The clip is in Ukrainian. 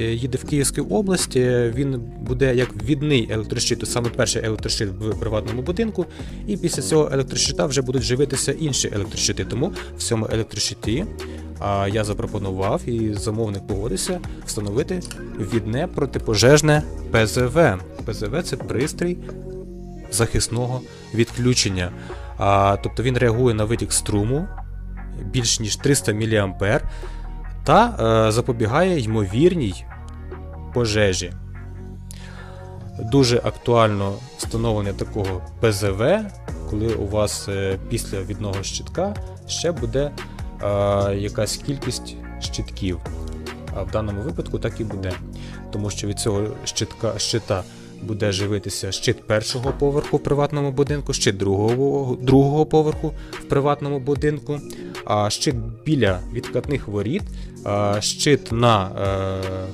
е, їде в Київській області, він буде як ввідний електрощит, саме перший електрощит в приватному будинку, і після цього електрощита вже будуть живитися інші електрощити. Тому в цьому електрощиті я запропонував і замовник погодився встановити відне протипожежне ПЗВ. ПЗВ це пристрій захисного відключення. Тобто він реагує на витік струму більш ніж 300 мА та е, запобігає ймовірній пожежі. Дуже актуально встановлення такого ПЗВ, коли у вас е, після відного щитка ще буде е, якась кількість щитків. А в даному випадку так і буде. Тому що від цього щитка, щита буде живитися щит першого поверху в приватному будинку, щит другого, другого поверху в приватному будинку, щит біля відкатних воріт, щит на е,